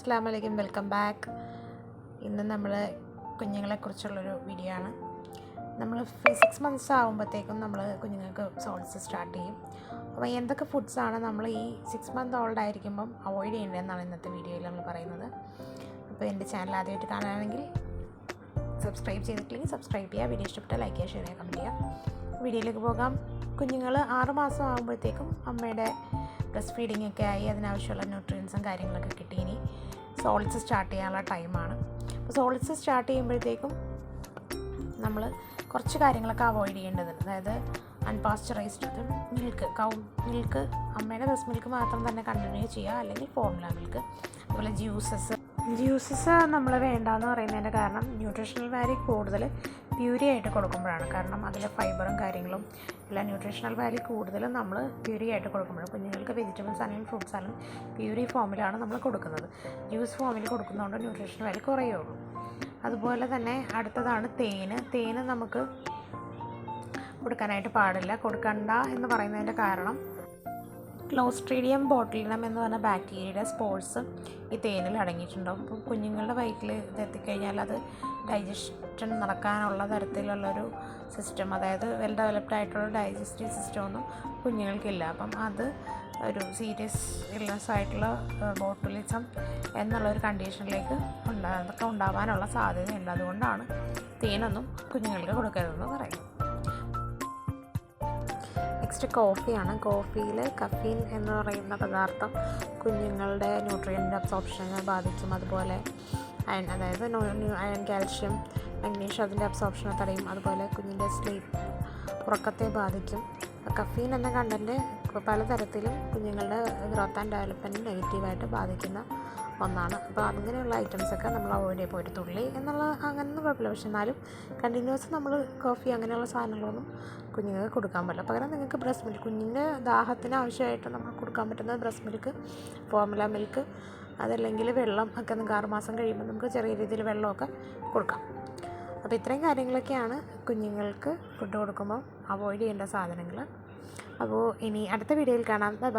അസ്സാം വലൈക്കും welcome back. ഇന്ന് നമ്മൾ കുഞ്ഞുങ്ങളെക്കുറിച്ചുള്ളൊരു വീഡിയോ ആണ്. നമ്മൾ സിക്സ് മന്ത്സ് ആകുമ്പോഴത്തേക്കും നമ്മൾ കുഞ്ഞുങ്ങൾക്ക് സോൾസ് സ്റ്റാർട്ട് ചെയ്യും. അപ്പോൾ എന്തൊക്കെ ഫുഡ്സാണ് നമ്മൾ ഈ സിക്സ് മന്ത് ഓൾഡ് ആയിരിക്കുമ്പം അവോയ്ഡ് ചെയ്യേണ്ടതെന്നാണ് ഇന്നത്തെ വീഡിയോയിൽ നമ്മൾ പറയുന്നത്. അപ്പോൾ എന്റെ ചാനൽ ആദ്യമായിട്ട് കാണാനാണെങ്കിൽ സബ്സ്ക്രൈബ് ചെയ്തിട്ടില്ലെങ്കിൽ സബ്സ്ക്രൈബ് ചെയ്യുക. വീഡിയോ ഇഷ്ടപ്പെട്ട ലൈക്ക് ചെയ്യുക ഷെയർ ചെയ്യുക കമന്റ് ചെയ്യുക. വീഡിയോയിലേക്ക് പോകാം. കുഞ്ഞുങ്ങൾ ആറുമാസം ആകുമ്പോഴത്തേക്കും അമ്മയുടെ ബ്രസ്റ്റ് ഫീഡിംഗ് ഒക്കെ ആയി അതിനാവശ്യമുള്ള ന്യൂട്രിയൻസും കാര്യങ്ങളൊക്കെ കിട്ടി. ഇനി സോളിഡ്സ് സ്റ്റാർട്ട് ചെയ്യാനുള്ള ടൈമാണ് അപ്പോൾ സോളിഡ്സ് സ്റ്റാർട്ട് ചെയ്യുമ്പോഴത്തേക്കും നമ്മൾ കുറച്ച് കാര്യങ്ങളൊക്കെ അവോയ്ഡ് ചെയ്യേണ്ടതുണ്ട്. അതായത് അൺപാസ്ചറൈസ്ഡ് മിൽക്ക് കൗ മിൽക്ക് അമ്മയുടെ ബ്രസ്റ്റ് മിൽക്ക് മാത്രം തന്നെ കണ്ടിന്യൂ ചെയ്യുക അല്ലെങ്കിൽ ഫോർമുല മിൽക്ക് അതുപോലെ ജ്യൂസസ് ജ്യൂസസ് നമ്മൾ വേണ്ടാന്ന് പറയുന്നതിന്റെ കാരണം ന്യൂട്രീഷണൽ വാല്യൂ കൂടുതൽ പ്യൂരി ആയിട്ട് കൊടുക്കുമ്പോഴാണ്. കാരണം അതിലെ ഫൈബറും കാര്യങ്ങളും എല്ലാ ന്യൂട്രീഷണൽ വാല്യൂ കൂടുതലും നമ്മൾ പ്യൂരി ആയിട്ട് കൊടുക്കുമ്പോഴാണ്. കുഞ്ഞുങ്ങൾക്ക് വെജിറ്റബിൾസ് ആണെങ്കിലും ഫ്രൂട്ട്സ് ആണെങ്കിലും പ്യൂരി ഫോമിലാണ് നമ്മൾ കൊടുക്കുന്നത്. ജ്യൂസ് ഫോമിൽ കൊടുക്കുന്നതുകൊണ്ട് ന്യൂട്രീഷൻ വാല്യൂ കുറയുള്ളൂ. അതുപോലെ തന്നെ അടുത്തതാണ് തേന്. തേന് നമുക്ക് കൊടുക്കാനായിട്ട് പാടില്ല. കൊടുക്കണ്ട എന്ന് പറയുന്നതിന്റെ കാരണം ക്ലോസ്ട്രീഡിയം ബോട്ടിലിനം എന്ന് പറഞ്ഞ ബാക്ടീരിയയുടെ സ്പോർട്സ് ഈ തേനിൽ അടങ്ങിയിട്ടുണ്ടാകും അപ്പോൾ കുഞ്ഞുങ്ങളുടെ വയറ്റിൽ ഇത് എത്തിക്കഴിഞ്ഞാൽ അത് ഡൈജഷൻ നടക്കാനുള്ള തരത്തിലുള്ളൊരു സിസ്റ്റം അതായത് വെൽ ഡെവലപ്ഡ് ആയിട്ടുള്ള ഡൈജസ്റ്റീവ് സിസ്റ്റം ഒന്നും കുഞ്ഞുങ്ങൾക്കില്ല. അപ്പം അത് ഒരു സീരിയസ് ഇല്ലസ് ആയിട്ടുള്ള ബോട്ടുലിസം എന്നുള്ള ഒരു കണ്ടീഷനിലേക്ക് ഉണ്ടാ ഉണ്ടാവാനുള്ള സാധ്യതയുണ്ട്. അതുകൊണ്ടാണ് തേനൊന്നും കുഞ്ഞുങ്ങൾക്ക് കൊടുക്കരുതെന്ന് പറയുന്നത്. നെക്സ്റ്റ് കോഫിയാണ്. കോഫിയിൽ കഫീൻ എന്ന് പറയുന്ന പദാർത്ഥം കുഞ്ഞുങ്ങളുടെ ന്യൂട്രിയന്റ് അബ്സോപ്ഷനെ ബാധിക്കും. അതുപോലെ അയൺ അതായത് അയൺ കാൽഷ്യം മഗ്നീഷ്യം അതിന്റെ അബ്സോപ്ഷനെ തടയും. അതുപോലെ കുഞ്ഞിന്റെ സ്ലീപ്പ് ഉറക്കത്തെ ബാധിക്കും. കഫീൻ എന്ന കണ്ടന്റ് പലതരത്തിലും കുഞ്ഞുങ്ങളുടെ ഗ്രോത്ത് ആൻഡ് ഡെവലപ്മെന്റ് നെഗറ്റീവായിട്ട് ബാധിക്കുന്ന ഒന്നാണ്. അപ്പോൾ അങ്ങനെയുള്ള ഐറ്റംസൊക്കെ നമ്മൾ അവോയ്ഡ് ചെയ്യുമ്പോൾ പോയിട്ട് തുള്ളി എന്നുള്ള അങ്ങനെയൊന്നും കുഴപ്പമില്ല. പക്ഷെ എന്നാലും കണ്ടിന്യൂസ് നമ്മൾ കോഫി അങ്ങനെയുള്ള സാധനങ്ങളൊന്നും കുഞ്ഞുങ്ങൾക്ക് കൊടുക്കാൻ പറ്റില്ല. പകരം നിങ്ങൾക്ക് ബ്രസ്റ്റ് മിൽക്ക് കുഞ്ഞിന്റെ ദാഹത്തിന് ആവശ്യമായിട്ട് നമ്മൾ കൊടുക്കാൻ പറ്റുന്നത് ബ്രസ്റ്റ് മിൽക്ക് ഫോർമുല മിൽക്ക് അതല്ലെങ്കിൽ വെള്ളം ഒക്കെ നിങ്ങൾക്ക് ആറുമാസം കഴിയുമ്പോൾ നമുക്ക് ചെറിയ രീതിയിൽ വെള്ളമൊക്കെ കൊടുക്കാം. അപ്പോൾ ഇത്രയും കാര്യങ്ങളൊക്കെയാണ് കുഞ്ഞുങ്ങൾക്ക് ഫുഡ് കൊടുക്കുമ്പോൾ അവോയ്ഡ് ചെയ്യേണ്ട സാധനങ്ങൾ. അപ്പോൾ ഇനി അടുത്ത വീഡിയോയിൽ കാണാം. ബൈ